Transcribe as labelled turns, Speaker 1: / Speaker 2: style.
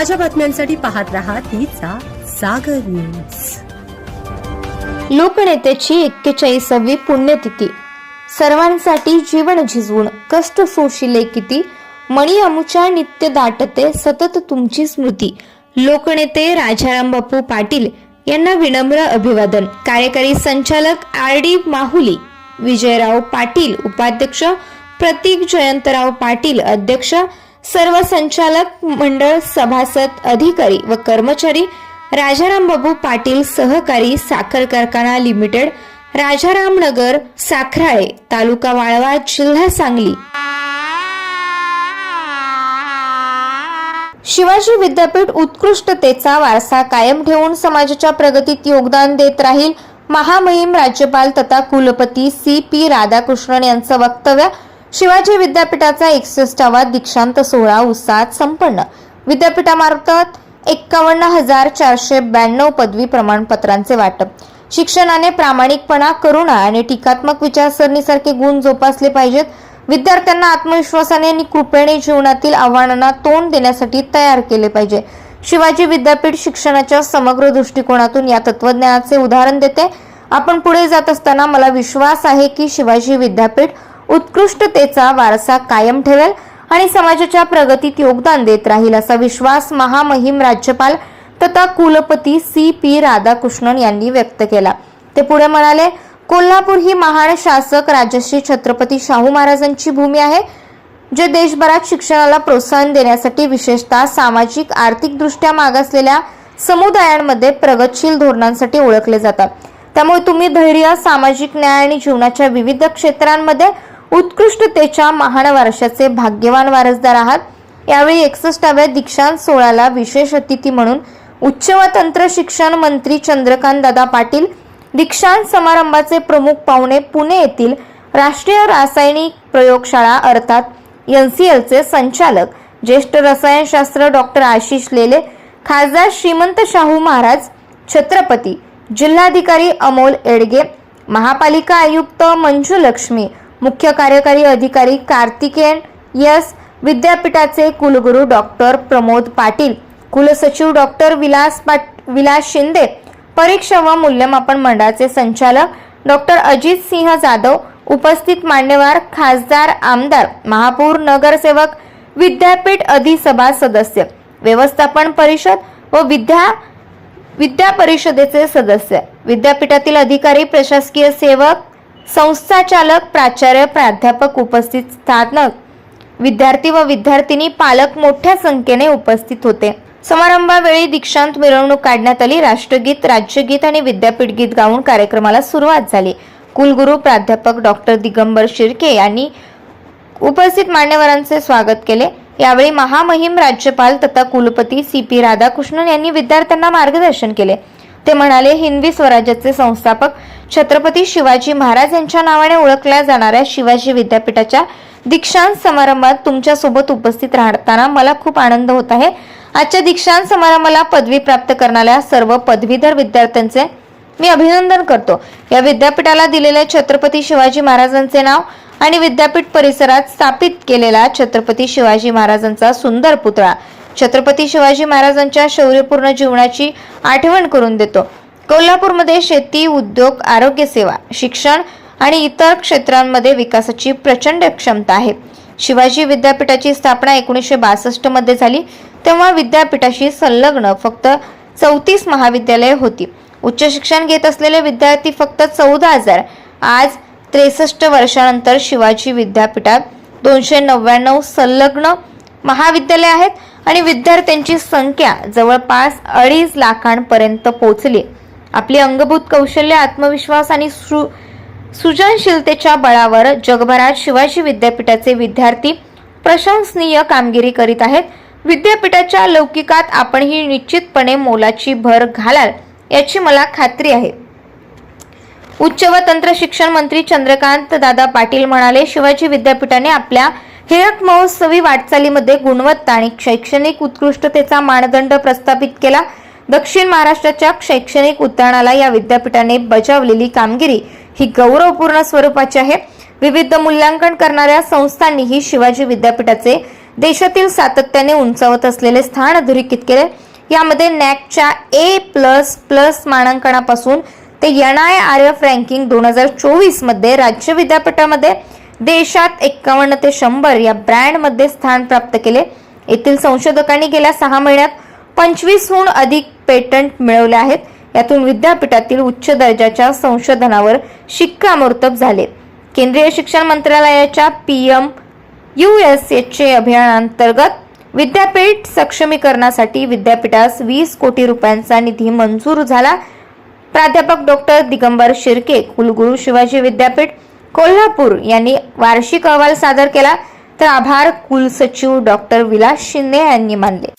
Speaker 1: ताज्या बातम्यांसाठी पाहत रहा तिचा सागर न्यूज.
Speaker 2: लोकनेत्याची एक्केचाळीसावी पुण्यतिथी. सर्वांसाठी जीवन झिजवून कष्ट सोशिले किती मणी अमुच्या नित्य दाटते सतत तुमची स्मृती. लोकनेते राजाराम बापू पाटील यांना विनम्र अभिवादन. कार्यकारी संचालक आर डी माहुली विजयराव पाटील उपाध्यक्ष प्रतीक जयंतराव पाटील अध्यक्ष सर्व संचालक मंडळ सभासद अधिकारी व कर्मचारी राजाराम बाबू पाटील सहकारी साखर कारखाना लिमिटेड राजारामनगर साखराळे तालुका वाळवा जिल्हा सांगली. शिवाजी विद्यापीठ उत्कृष्टतेचा वारसा कायम ठेवून समाजाच्या प्रगतीत योगदान देत राहील महामहिम राज्यपाल तथा कुलपती सी पी राधाकृष्णन यांचं वक्तव्य शिवाजी विद्यापीठाचा एकसष्टावा दीक्षांत सोहळा उत्साहात संपन्न. विद्यापीठामार्फत एक्कावन्न हजार चारशे ब्याण्णव पदवी प्रमाणपत्रांचे वाटप. शिक्षणाने प्रामाणिकपणा करुणा आणि टीकात्मक विचारसरणीसारखे गुण जोपासले पाहिजेत. विद्यार्थ्यांना आत्मविश्वासाने आणि कृपेने जीवनातील आव्हानांना तोंड देण्यासाठी तयार केले पाहिजे. शिवाजी विद्यापीठ शिक्षणाच्या समग्र दृष्टिकोनातून या तत्वज्ञानाचे उदाहरण देते. आपण पुढे जात असताना मला विश्वास आहे की शिवाजी विद्यापीठ उत्कृष्टतेचा वारसा कायम ठेवेल आणि समाजाच्या प्रगतीत योगदान देत राहील असा विश्वास महामहिम राज्यपाल तथा कुलपती सी पी राधाकृष्णन यांनी व्यक्त केला. ते पुढे म्हणाले कोल्हापूर ही महान शासक राजश्री छत्रपती शाहू महाराजांची भूमी आहे जे देशभरात शिक्षणाला प्रोत्साहन देण्यासाठी विशेषतः सामाजिक आर्थिक दृष्ट्या मागासलेल्या समुदायांमध्ये प्रगतशील धोरणांसाठी ओळखले जातात. त्यामुळे तुम्ही धैर्य सामाजिक न्याय आणि जीवनाच्या विविध क्षेत्रांमध्ये उत्कृष्टतेच्या महान वारशाचे भाग्यवान वारसदार आहात. यावेळी एकसष्टाव्या दीक्षांत सोहळ्याला विशेष अतिथी म्हणून उच्च व तंत्र शिक्षण मंत्री चंद्रकांत दादा पाटील दीक्षांत समारंभाचे प्रमुख पाहुणे पुणे येथील राष्ट्रीय रासायनिक प्रयोगशाळा अर्थात एन सी एलचे संचालक ज्येष्ठ रसायनशास्त्र डॉक्टर आशिष लेले खासदार श्रीमंत शाहू महाराज छत्रपती जिल्हाधिकारी अमोल एडगे महापालिका आयुक्त मंजू लक्ष्मी मुख्य कार्यकारी अधिकारी कार्तिकेयन यस विद्यापीठाचे कुलगुरू डॉक्टर प्रमोद पाटील कुलसचिव डॉक्टर विलास पाट विलास शिंदे परीक्षा व मूल्यमापन मंडळाचे संचालक डॉक्टर अजित सिंह जाधव उपस्थित मान्यवर खासदार आमदार महापौर नगरसेवक विद्यापीठ अधिसभा सदस्य व्यवस्थापन परिषद व विद्या विद्या परिषदेचे सदस्य विद्यापीठातील अधिकारी प्रशासकीय सेवक संस्थाचालक प्राचार्य प्राध्यापक उपस्थित स्थानक. विद्यार्थी व विद्यार्थिनी पालक मोठ्या संख्येने उपस्थित होते. समारंभावेळी दीक्षांत मिरवणूक काढण्यात आली. राष्ट्रगीत राज्यगीत आणि विद्यापीठ गीत गाऊन कार्यक्रमाला सुरुवात झाली. कुलगुरू प्राध्यापक डॉक्टर दिगंबर शिर्के यांनी उपस्थित मान्यवरांचे स्वागत केले. यावेळी महामहिम राज्यपाल तथा कुलपती सी पी राधाकृष्णन यांनी विद्यार्थ्यांना मार्गदर्शन केले. ते म्हणाले हिंदवी स्वराज्याचे संस्थापक छत्रपती शिवाजी महाराज यांच्या नावाने ओळखल्या जाणाऱ्या शिवाजी विद्यापीठाच्या दीक्षांत समारंभात तुमच्यासोबत उपस्थित राहताना मला खूप आनंद होत आहे. आजच्या दीक्षांत समारंभाला पदवी प्राप्त करणाऱ्या सर्व पदवीधर विद्यार्थ्यांचे मी अभिनंदन करतो. या विद्यापीठाला दिलेले छत्रपती शिवाजी महाराजांचे नाव आणि विद्यापीठ परिसरात स्थापित केलेला छत्रपती शिवाजी महाराजांचा सुंदर पुतळा छत्रपती शिवाजी महाराजांच्या शौर्यपूर्ण जीवनाची आठवण करून देतो. कोल्हापूरमध्ये शेती उद्योग आरोग्य सेवा शिक्षण आणि इतर क्षेत्रांमध्ये विकासाची प्रचंड क्षमता आहे. शिवाजी विद्यापीठाची स्थापना एकोणीसशे बासष्टमध्ये झाली तेव्हा विद्यापीठाशी संलग्न फक्त चौतीस महाविद्यालये होती. उच्च शिक्षण घेत असलेले विद्यार्थी फक्त चौदा हजार. आज त्रेसष्ट वर्षानंतर शिवाजी विद्यापीठात दोनशे नव्याण्णव संलग्न महाविद्यालय आहेत. आणि विद्यार्थ्यांची संख्या जवळपास अडीच लाखांपर्यंत पोहोचली. आपली अंगभूत कौशल्य आत्मविश्वास आणि सृ सृजनशीलतेच्या बळावर जगभरात शिवाजी विद्यापीठाचे विद्यार्थी प्रशंसनीय कामगिरी करीत आहेत. विद्यापीठाच्या लौकिकात आपण ही निश्चितपणे मोलाची भर घालाल याची मला खात्री आहे. उच्च व तंत्र शिक्षण मंत्री चंद्रकांत दादा पाटील म्हणाले शिवाजी विद्यापीठाने आपल्या हिरक महोत्सवी वाटचालीमध्ये गुणवत्ता आणि शैक्षणिक उत्कृष्टतेचा मानदंड प्रस्थापित केला. दक्षिण महाराष्ट्राच्या शैक्षणिक उद्यानाला या विद्यापीठाने बजावलेली कामगिरी ही गौरवपूर्ण स्वरूपाची आहे. विविध मूल्यांकन करणाऱ्या संस्थांनीही शिवाजी विद्यापीठाचे देशातील सातत्याने उंचावत असलेले स्थान अधोरेखित केले. यामध्ये नॅकच्या ए प्लस प्लस मानांकनापासून ते N I R F ranking दोन हजार चोवीसमध्ये राज्य विद्यापीठामध्ये देशात एक्कावन्न ते शंभर या ब्रँडमध्ये स्थान प्राप्त केले. येथील संशोधकांनी गेल्या सहा महिन्यात पंचवीसहून अधिक पेटंट मिळवले आहेत. यातून विद्यापीठातील उच्च दर्जाच्या संशोधनावर शिक्कामोर्तब झाले. केंद्रीय शिक्षण मंत्रालयाच्या पी एम यू एस एचचे अभियानांतर्गत विद्यापीठ सक्षमीकरणासाठी विद्यापीठास वीस कोटी रुपयांचा निधी मंजूर झाला. प्राध्यापक डॉक्टर दिगंबर शिर्के कुलगुरू शिवाजी विद्यापीठ कोल्हापूर यांनी वार्षिक अहवाल सादर केला. तर आभार कुलसचिव डॉक्टर विलास शिंदे यांनी मानले.